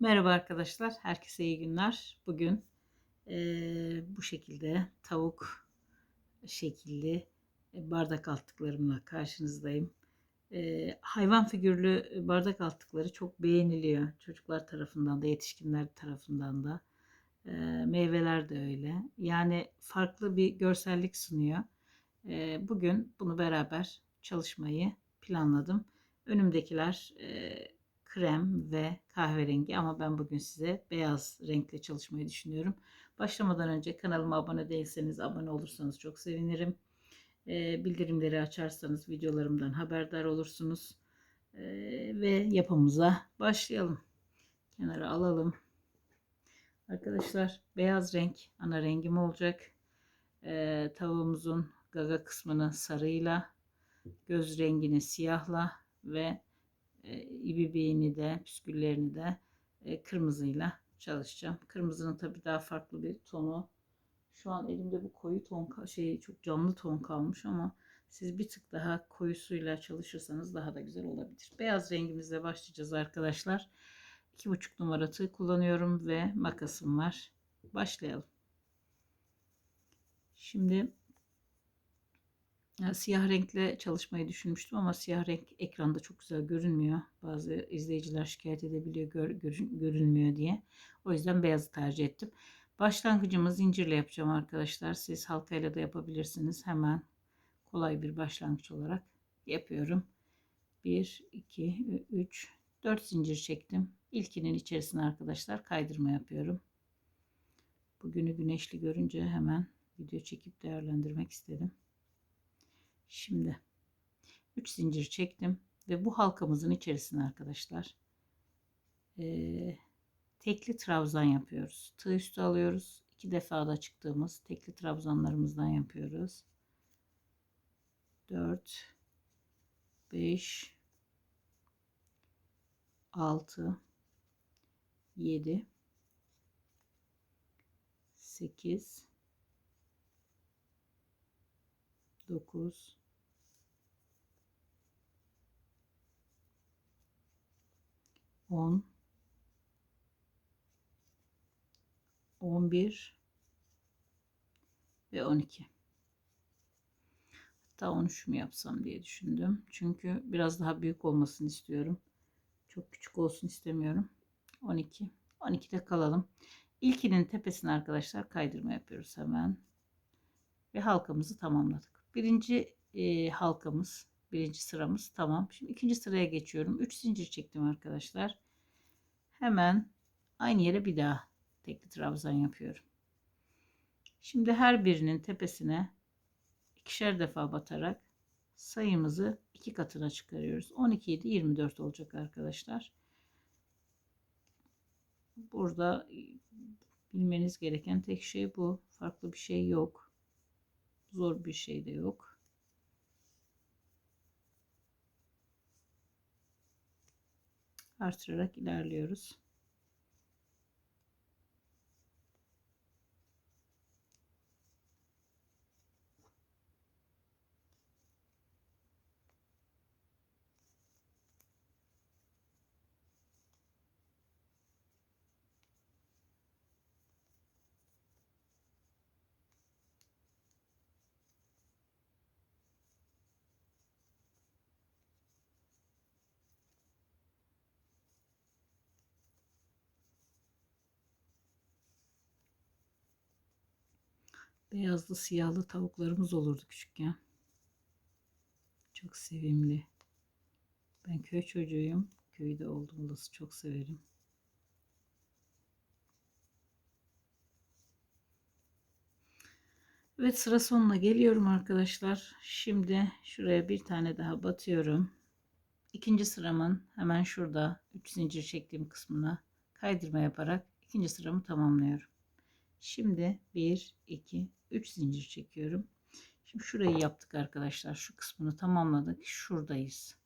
Merhaba arkadaşlar, herkese iyi günler. Bugün eee, bu şekilde tavuk şekilli e, bardak altlıklarımla karşınızdayım. Eee, hayvan figürlü bardak altlıkları çok beğeniliyor. Çocuklar tarafından da, yetişkinler tarafından da. Eee, meyveler de öyle. Yani farklı bir görsellik sunuyor. Eee, bugün bunu beraber çalışmayı planladım. Önümdekiler eee, krem ve kahverengi ama ben bugün size beyaz renkle çalışmayı düşünüyorum. Başlamadan önce kanalıma abone değilseniz abone olursanız çok sevinirim. Ee, bildirimleri açarsanız videolarımdan haberdar olursunuz. Ee, ve yapımıza başlayalım. Kenara alalım. Arkadaşlar beyaz renk ana rengim olacak. Ee, tavuğumuzun gaga kısmını sarıyla, göz rengini siyahla ve e, ibibeğini de püsküllerini de e, kırmızıyla çalışacağım. Kırmızının tabii daha farklı bir tonu. Şu an elimde bu koyu ton şey çok canlı ton kalmış ama siz bir tık daha koyusuyla çalışırsanız daha da güzel olabilir. Beyaz rengimizle başlayacağız arkadaşlar. 2,5 numara tığ kullanıyorum ve makasım var. Başlayalım. Şimdi siyah renkle çalışmayı düşünmüştüm ama siyah renk ekranda çok güzel görünmüyor. Bazı izleyiciler şikayet edebiliyor gör, görün, görünmüyor diye. O yüzden beyazı tercih ettim. Başlangıcımı zincirle yapacağım arkadaşlar. Siz halkayla da yapabilirsiniz. Hemen kolay bir başlangıç olarak yapıyorum. 1, 2, 3, 4 zincir çektim. İlkinin içerisine arkadaşlar kaydırma yapıyorum. Bugünü güneşli görünce hemen video çekip değerlendirmek istedim. Şimdi 3 zincir çektim ve bu halkamızın içerisine arkadaşlar e, tekli trabzan yapıyoruz. Tığ üstü alıyoruz. İki defa da çıktığımız tekli trabzanlarımızdan yapıyoruz. 4 5 6 7 8 9 10 11 ve 12 hatta 13 mü yapsam diye düşündüm. Çünkü biraz daha büyük olmasını istiyorum. Çok küçük olsun istemiyorum. 12 12'de kalalım. İlkinin tepesine arkadaşlar kaydırma yapıyoruz hemen. Ve halkamızı tamamladık. Birinci e, halkamız birinci sıramız tamam. Şimdi ikinci sıraya geçiyorum. 3 zincir çektim arkadaşlar. Hemen aynı yere bir daha tekli trabzan yapıyorum. Şimdi her birinin tepesine ikişer defa batarak sayımızı iki katına çıkarıyoruz. 12 7 24 olacak arkadaşlar. Burada bilmeniz gereken tek şey bu. Farklı bir şey yok. Zor bir şey de yok. Artırarak ilerliyoruz. Beyazlı siyahlı tavuklarımız olurdu küçükken. Çok sevimli. Ben köy çocuğuyum. Köyde oldum olası çok severim. Evet sıra sonuna geliyorum arkadaşlar. Şimdi şuraya bir tane daha batıyorum. İkinci sıramın hemen şurada 3 zincir çektiğim kısmına kaydırma yaparak ikinci sıramı tamamlıyorum. Şimdi 1 2 3 zincir çekiyorum. Şimdi şurayı yaptık arkadaşlar. Şu kısmını tamamladık. Şuradayız.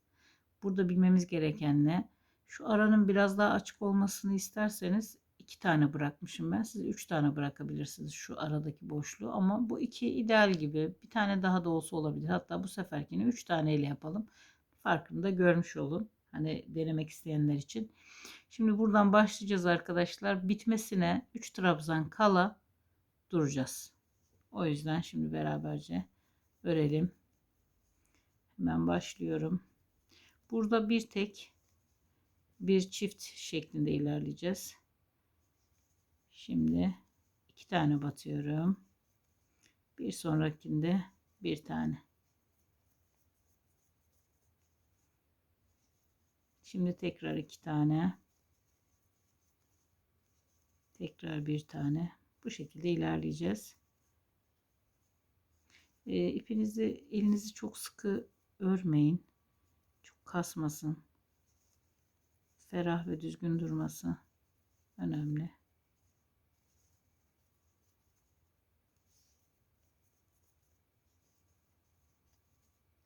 Burada bilmemiz gereken ne? Şu aranın biraz daha açık olmasını isterseniz iki tane bırakmışım ben. Siz üç tane bırakabilirsiniz şu aradaki boşluğu. Ama bu iki ideal gibi. Bir tane daha da olsa olabilir. Hatta bu seferkini üç taneyle yapalım. Farkını da görmüş olun. Hani denemek isteyenler için. Şimdi buradan başlayacağız arkadaşlar. Bitmesine 3 trabzan kala duracağız. O yüzden şimdi beraberce örelim. Hemen başlıyorum. Burada bir tek bir çift şeklinde ilerleyeceğiz. Şimdi iki tane batıyorum. Bir sonrakinde bir tane. Şimdi tekrar iki tane. Tekrar bir tane. Bu şekilde ilerleyeceğiz. E, ipinizi elinizi çok sıkı örmeyin. Çok kasmasın. Ferah ve düzgün durması önemli.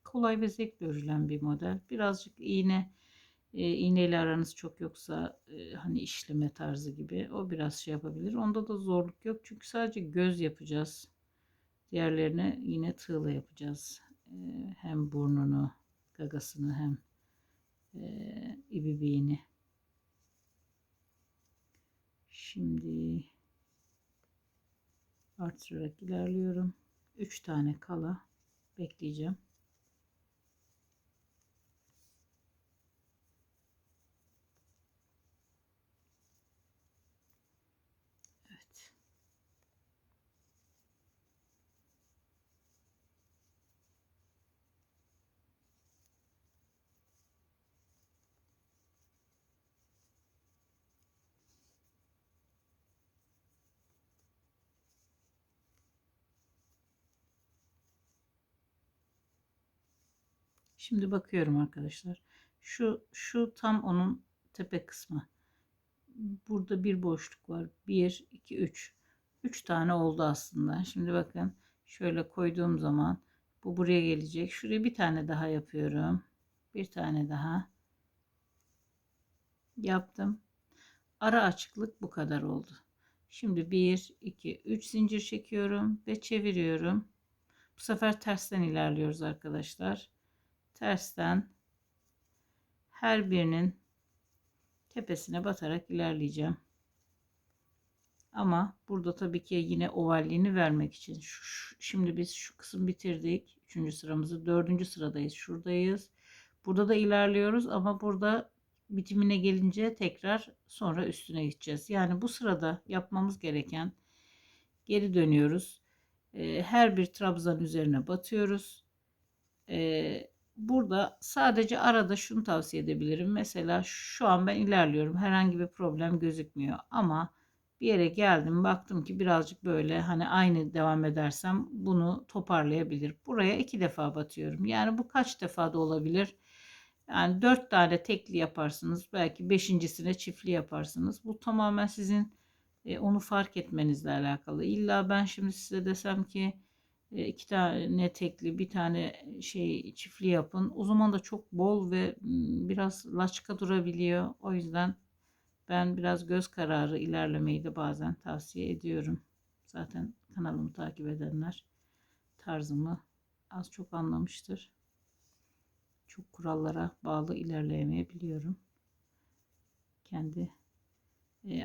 Kolay ve zevkle örülen bir model. Birazcık iğne e, iğneyle aranız çok yoksa e, hani işleme tarzı gibi o biraz şey yapabilir. Onda da zorluk yok çünkü sadece göz yapacağız. Diğerlerine yine tığla yapacağız. E, hem burnunu, gagasını hem e, ibibiğini. Şimdi artırarak ilerliyorum. 3 tane kala bekleyeceğim. Şimdi bakıyorum arkadaşlar. Şu şu tam onun tepe kısmı. Burada bir boşluk var. 1 2 3. 3 tane oldu aslında. Şimdi bakın şöyle koyduğum zaman bu buraya gelecek. Şuraya bir tane daha yapıyorum. Bir tane daha yaptım. Ara açıklık bu kadar oldu. Şimdi 1 2 3 zincir çekiyorum ve çeviriyorum. Bu sefer tersten ilerliyoruz arkadaşlar tersten her birinin tepesine batarak ilerleyeceğim. Ama burada tabii ki yine ovalliğini vermek için şu, şimdi biz şu kısım bitirdik. Üçüncü sıramızı dördüncü sıradayız. Şuradayız. Burada da ilerliyoruz ama burada bitimine gelince tekrar sonra üstüne gideceğiz. Yani bu sırada yapmamız gereken geri dönüyoruz. Her bir trabzan üzerine batıyoruz burada sadece arada şunu tavsiye edebilirim. Mesela şu an ben ilerliyorum. Herhangi bir problem gözükmüyor. Ama bir yere geldim baktım ki birazcık böyle hani aynı devam edersem bunu toparlayabilir. Buraya iki defa batıyorum. Yani bu kaç defa da olabilir. Yani dört tane tekli yaparsınız. Belki beşincisine çiftli yaparsınız. Bu tamamen sizin e, onu fark etmenizle alakalı. İlla ben şimdi size desem ki iki tane tekli bir tane şey çiftli yapın. O zaman da çok bol ve biraz laçka durabiliyor. O yüzden ben biraz göz kararı ilerlemeyi de bazen tavsiye ediyorum. Zaten kanalımı takip edenler tarzımı az çok anlamıştır. Çok kurallara bağlı ilerleyemeyebiliyorum. Kendi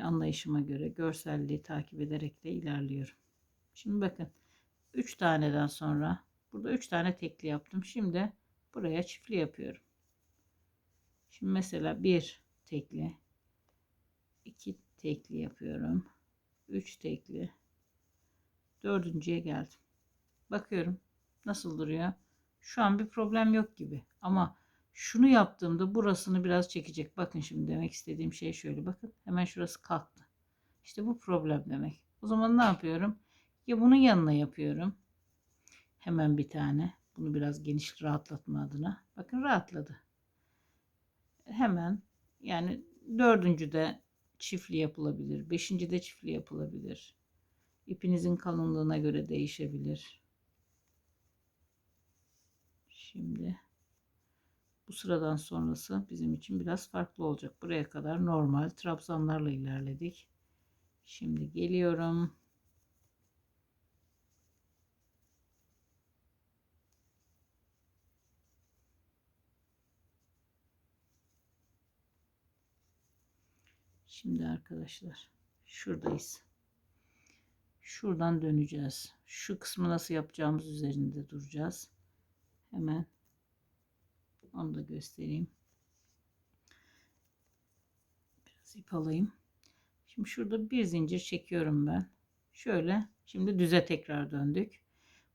anlayışıma göre görselliği takip ederek de ilerliyorum. Şimdi bakın 3 taneden sonra burada 3 tane tekli yaptım. Şimdi buraya çiftli yapıyorum. Şimdi mesela 1 tekli 2 tekli yapıyorum. 3 tekli dördüncüye geldim. Bakıyorum nasıl duruyor. Şu an bir problem yok gibi. Ama şunu yaptığımda burasını biraz çekecek. Bakın şimdi demek istediğim şey şöyle. Bakın hemen şurası kalktı. İşte bu problem demek. O zaman ne yapıyorum? Ya bunun yanına yapıyorum. Hemen bir tane. Bunu biraz geniş rahatlatma adına. Bakın rahatladı. Hemen yani dördüncü de çiftli yapılabilir. Beşinci de çiftli yapılabilir. İpinizin kalınlığına göre değişebilir. Şimdi bu sıradan sonrası bizim için biraz farklı olacak. Buraya kadar normal trabzanlarla ilerledik. Şimdi geliyorum. Şimdi arkadaşlar şuradayız. Şuradan döneceğiz. Şu kısmı nasıl yapacağımız üzerinde duracağız. Hemen onu da göstereyim. Biraz ip alayım. Şimdi şurada bir zincir çekiyorum ben. Şöyle şimdi düze tekrar döndük.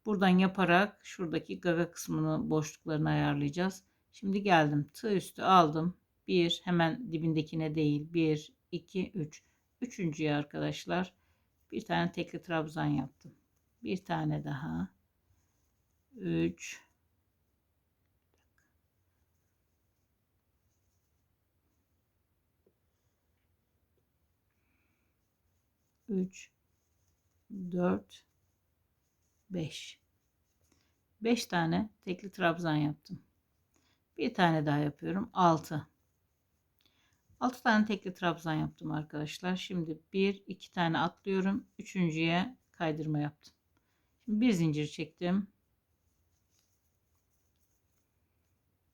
Buradan yaparak şuradaki gaga kısmını boşluklarını ayarlayacağız. Şimdi geldim. Tığ üstü aldım. Bir hemen dibindekine değil. Bir, iki, üç. Üçüncüye arkadaşlar bir tane tekli trabzan yaptım. Bir tane daha. Üç. Üç. Dört. Beş. Beş tane tekli trabzan yaptım. Bir tane daha yapıyorum. Altı. 6 tane tekli trabzan yaptım arkadaşlar. Şimdi 1 2 tane atlıyorum. Üçüncüye kaydırma yaptım. Şimdi bir zincir çektim.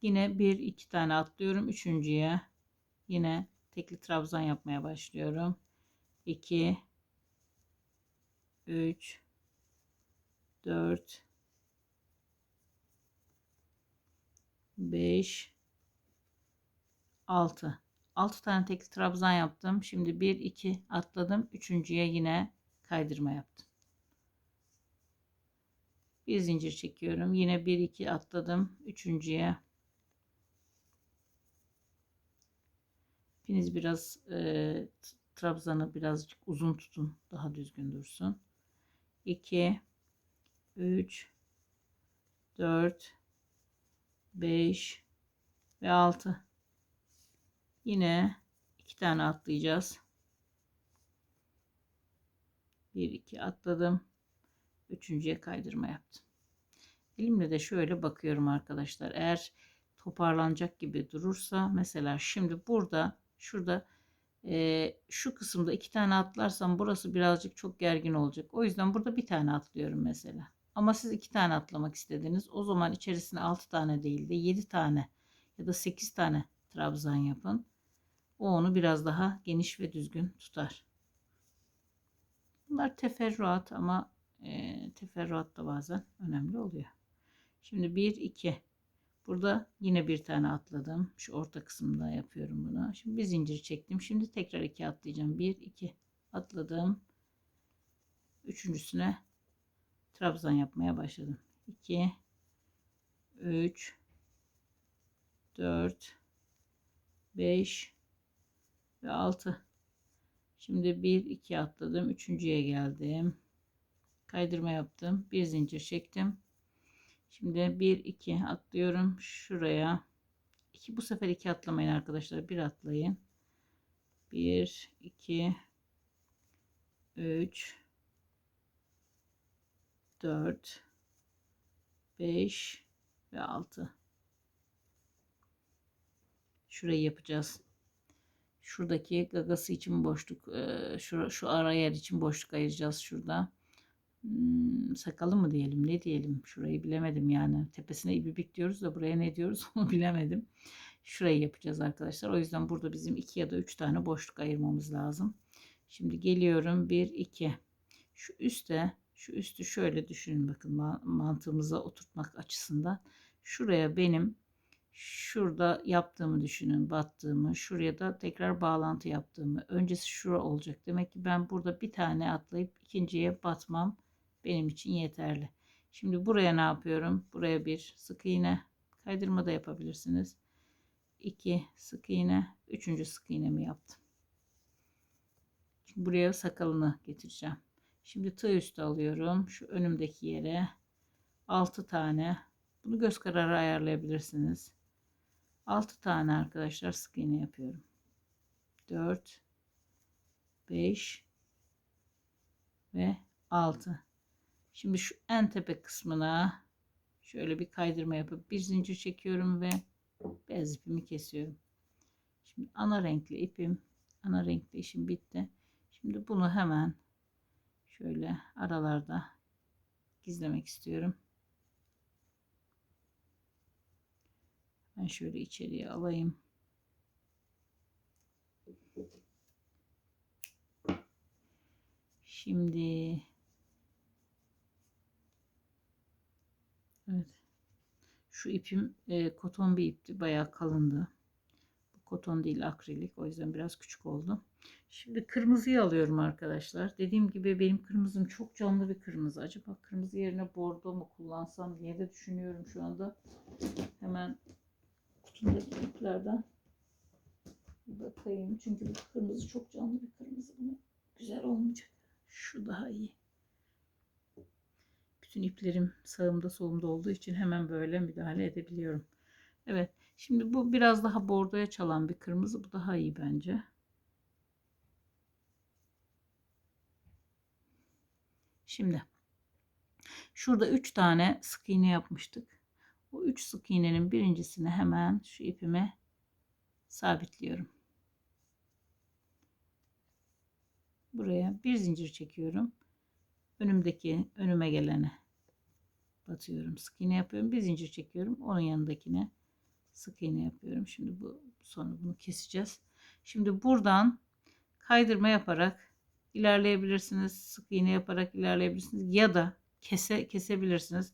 Yine 1 2 tane atlıyorum. Üçüncüye yine tekli trabzan yapmaya başlıyorum. 2 3 4 5 6 6 tane tekli trabzan yaptım. Şimdi 1 2 atladım. Üçüncüye yine kaydırma yaptım. Bir zincir çekiyorum. Yine 1 2 atladım. Üçüncüye İpiniz biraz e, trabzanı birazcık uzun tutun. Daha düzgün dursun. 2 3 4 5 ve 6 Yine iki tane atlayacağız. Bir iki atladım. Üçüncüye kaydırma yaptım. Elimle de şöyle bakıyorum arkadaşlar. Eğer toparlanacak gibi durursa mesela şimdi burada şurada e, şu kısımda iki tane atlarsam burası birazcık çok gergin olacak. O yüzden burada bir tane atlıyorum mesela. Ama siz iki tane atlamak istediniz. O zaman içerisine altı tane değil de yedi tane ya da sekiz tane trabzan yapın. O onu biraz daha geniş ve düzgün tutar. Bunlar teferruat ama e, teferruat da bazen önemli oluyor. Şimdi 1 2 Burada yine bir tane atladım. Şu orta kısımda yapıyorum bunu. Şimdi bir zincir çektim. Şimdi tekrar 2 atlayacağım. 1 2 atladım. Üçüncüsüne trabzan yapmaya başladım. 2 3 4 5 ve 6. Şimdi 1 2 atladım. Üçüncüye geldim. Kaydırma yaptım. Bir zincir çektim. Şimdi 1 2 atlıyorum şuraya. 2 bu sefer 2 atlamayın arkadaşlar. 1 atlayın. 1 2 3 4 5 ve 6 şurayı yapacağız şuradaki gagası için boşluk şu, şu ara yer için boşluk ayıracağız şurada. Hmm, sakalı mı diyelim ne diyelim? Şurayı bilemedim yani. Tepesine ibibik diyoruz da buraya ne diyoruz? Onu bilemedim. Şurayı yapacağız arkadaşlar. O yüzden burada bizim iki ya da üç tane boşluk ayırmamız lazım. Şimdi geliyorum. Bir iki. Şu üstte şu üstü şöyle düşünün bakın mantığımıza oturtmak açısından. Şuraya benim şurada yaptığımı düşünün battığımı şuraya da tekrar bağlantı yaptığımı öncesi şura olacak. Demek ki ben burada bir tane atlayıp ikinciye batmam benim için yeterli. Şimdi buraya ne yapıyorum? Buraya bir sık iğne kaydırma da yapabilirsiniz. 2 sık iğne üçüncü sık iğnemi yaptım. Şimdi buraya sakalını getireceğim. Şimdi tığ üstü alıyorum. Şu önümdeki yere 6 tane. Bunu göz kararı ayarlayabilirsiniz 6 tane arkadaşlar sık iğne yapıyorum. 4 5 ve 6. Şimdi şu en tepe kısmına şöyle bir kaydırma yapıp bir zincir çekiyorum ve beyaz ipimi kesiyorum. Şimdi ana renkli ipim, ana renkli işim bitti. Şimdi bunu hemen şöyle aralarda gizlemek istiyorum. Ben şöyle içeriye alayım. Şimdi Evet. Şu ipim e, koton bir ipti. Bayağı kalındı. Bu koton değil akrilik. O yüzden biraz küçük oldu. Şimdi kırmızıyı alıyorum arkadaşlar. Dediğim gibi benim kırmızım çok canlı bir kırmızı. Acaba kırmızı yerine bordo mu kullansam diye de düşünüyorum şu anda. Hemen kutumdaki iplerden bakayım. Çünkü bu kırmızı çok canlı bir kırmızı. Bunu güzel olmayacak. Şu daha iyi. Bütün iplerim sağımda solumda olduğu için hemen böyle müdahale edebiliyorum. Evet. Şimdi bu biraz daha bordoya çalan bir kırmızı. Bu daha iyi bence. Şimdi şurada 3 tane sık iğne yapmıştık. Bu 3 sık iğnenin birincisini hemen şu ipime sabitliyorum. Buraya bir zincir çekiyorum. Önümdeki önüme gelene batıyorum. Sık iğne yapıyorum. Bir zincir çekiyorum. Onun yanındakine sık iğne yapıyorum. Şimdi bu sonra bunu keseceğiz. Şimdi buradan kaydırma yaparak ilerleyebilirsiniz. Sık iğne yaparak ilerleyebilirsiniz ya da kese kesebilirsiniz.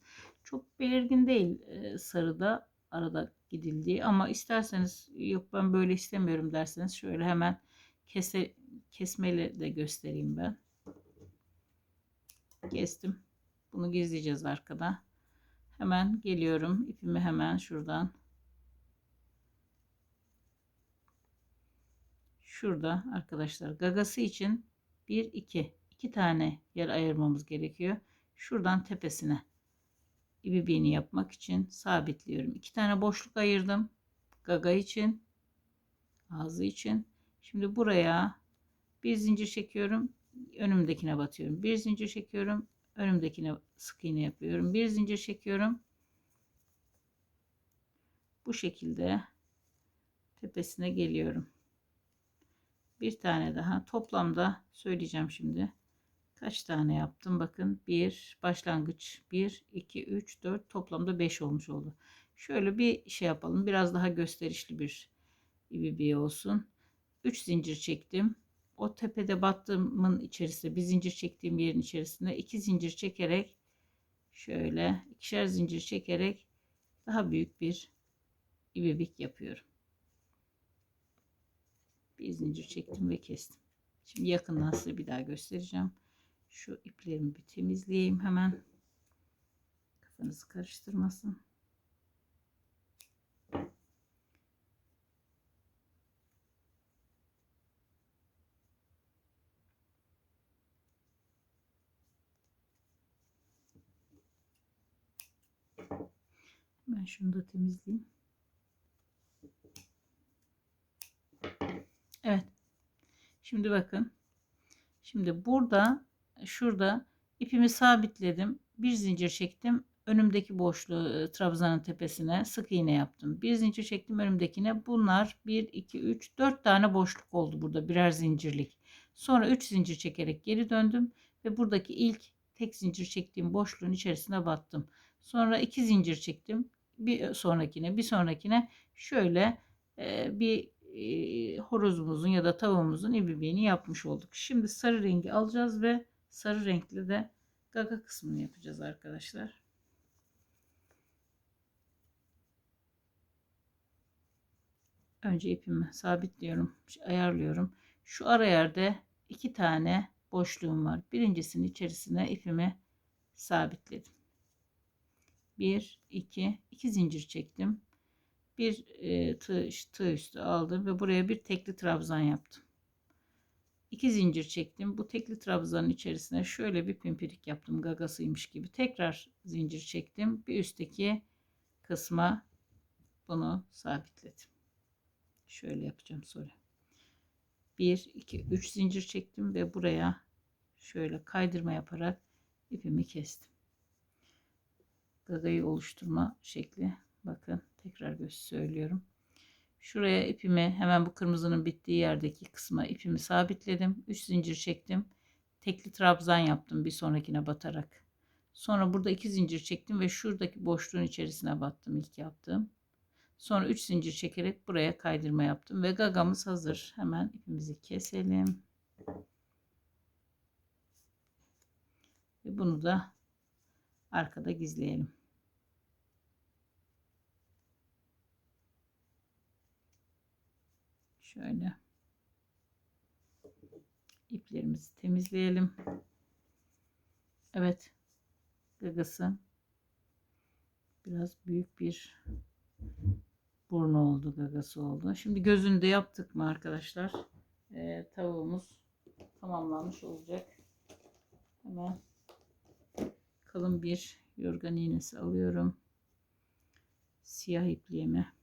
Çok belirgin değil sarıda arada gidildiği ama isterseniz yok ben böyle istemiyorum derseniz şöyle hemen kese kesmeyle de göstereyim ben. Kestim. Bunu gizleyeceğiz arkada. Hemen geliyorum. ipimi hemen şuradan. Şurada arkadaşlar gagası için 1 2 2 tane yer ayırmamız gerekiyor. Şuradan tepesine ibibiğini yapmak için sabitliyorum. 2 tane boşluk ayırdım. Gaga için, ağzı için. Şimdi buraya bir zincir çekiyorum. Önümdekine batıyorum. Bir zincir çekiyorum önümdekine sık iğne yapıyorum. Bir zincir çekiyorum. Bu şekilde tepesine geliyorum. Bir tane daha toplamda söyleyeceğim şimdi. Kaç tane yaptım? Bakın 1 başlangıç 1 2 3 4 toplamda 5 olmuş oldu. Şöyle bir şey yapalım. Biraz daha gösterişli bir ibi olsun. 3 zincir çektim o tepede battığımın içerisinde bir zincir çektiğim yerin içerisinde iki zincir çekerek şöyle ikişer zincir çekerek daha büyük bir ibibik yapıyorum. Bir zincir çektim ve kestim. Şimdi yakından size bir daha göstereceğim. Şu iplerimi bir temizleyeyim hemen. Kafanızı karıştırmasın. Ben şunu da temizleyeyim. Evet. Şimdi bakın. Şimdi burada şurada ipimi sabitledim. Bir zincir çektim. Önümdeki boşluğu e, trabzanın tepesine sık iğne yaptım. Bir zincir çektim önümdekine. Bunlar 1 2 3 4 tane boşluk oldu burada birer zincirlik. Sonra 3 zincir çekerek geri döndüm ve buradaki ilk tek zincir çektiğim boşluğun içerisine battım. Sonra 2 zincir çektim bir sonrakine bir sonrakine şöyle e, bir e, horozumuzun ya da tavuğumuzun ibibiğini yapmış olduk. Şimdi sarı rengi alacağız ve sarı renkli de gaga kısmını yapacağız arkadaşlar. Önce ipimi sabitliyorum, ayarlıyorum. Şu ara yerde iki tane boşluğum var. Birincisinin içerisine ipimi sabitledim. 1 2 2 zincir çektim. Bir e, tığ, tığ üstü aldım ve buraya bir tekli trabzan yaptım. 2 zincir çektim. Bu tekli trabzanın içerisine şöyle bir pimpirik yaptım. Gagasıymış gibi. Tekrar zincir çektim. Bir üstteki kısma bunu sabitledim. Şöyle yapacağım sonra. 1 2 3 zincir çektim ve buraya şöyle kaydırma yaparak ipimi kestim gagayı oluşturma şekli. Bakın tekrar söylüyorum. Şuraya ipimi hemen bu kırmızının bittiği yerdeki kısma ipimi sabitledim. 3 zincir çektim. Tekli trabzan yaptım bir sonrakine batarak. Sonra burada 2 zincir çektim ve şuradaki boşluğun içerisine battım ilk yaptığım. Sonra 3 zincir çekerek buraya kaydırma yaptım ve gagamız hazır. Hemen ipimizi keselim. Ve bunu da arkada gizleyelim. Şöyle iplerimizi temizleyelim. Evet. Gagası biraz büyük bir burnu oldu, gagası oldu. Şimdi gözünü de yaptık mı arkadaşlar? Ee, tavuğumuz tamamlanmış olacak. Hemen kalın bir yorgan iğnesi alıyorum. Siyah ipliğimi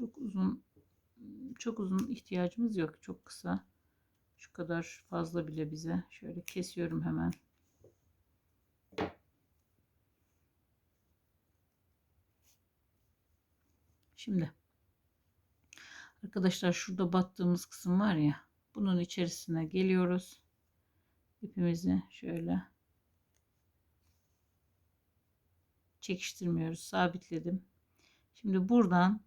çok uzun çok uzun ihtiyacımız yok. Çok kısa. Şu kadar fazla bile bize. Şöyle kesiyorum hemen. Şimdi arkadaşlar şurada battığımız kısım var ya bunun içerisine geliyoruz. İpimizi şöyle çekiştirmiyoruz. Sabitledim. Şimdi buradan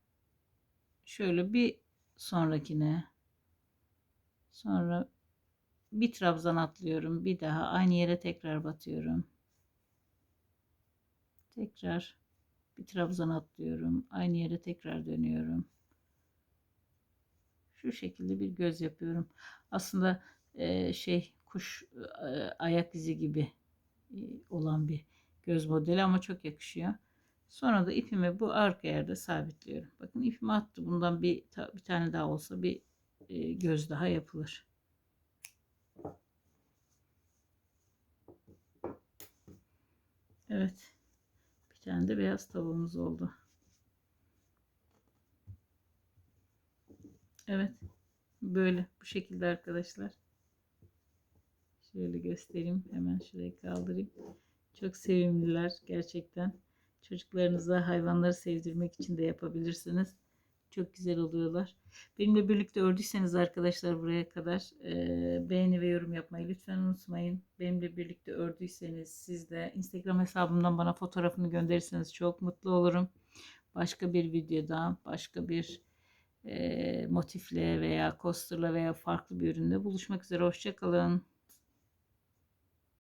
şöyle bir sonrakine sonra bir trabzan atlıyorum. Bir daha aynı yere tekrar batıyorum. Tekrar bir trabzan atlıyorum. Aynı yere tekrar dönüyorum. Şu şekilde bir göz yapıyorum. Aslında e, şey kuş e, ayak izi gibi e, olan bir göz modeli ama çok yakışıyor. Sonra da ipimi bu arka yerde sabitliyorum. Bakın ipimi attı. Bundan bir, bir tane daha olsa bir e, göz daha yapılır. Evet. Bir tane de beyaz tavuğumuz oldu. Evet. Böyle bu şekilde arkadaşlar. Şöyle göstereyim. Hemen şurayı kaldırayım. Çok sevimliler gerçekten. Çocuklarınıza hayvanları sevdirmek için de yapabilirsiniz. Çok güzel oluyorlar. Benimle birlikte ördüyseniz arkadaşlar buraya kadar e, beğeni ve yorum yapmayı lütfen unutmayın. Benimle birlikte ördüyseniz siz de Instagram hesabımdan bana fotoğrafını gönderirseniz çok mutlu olurum. Başka bir videoda, başka bir e, motifle veya coasterla veya farklı bir ürünle buluşmak üzere. Hoşçakalın.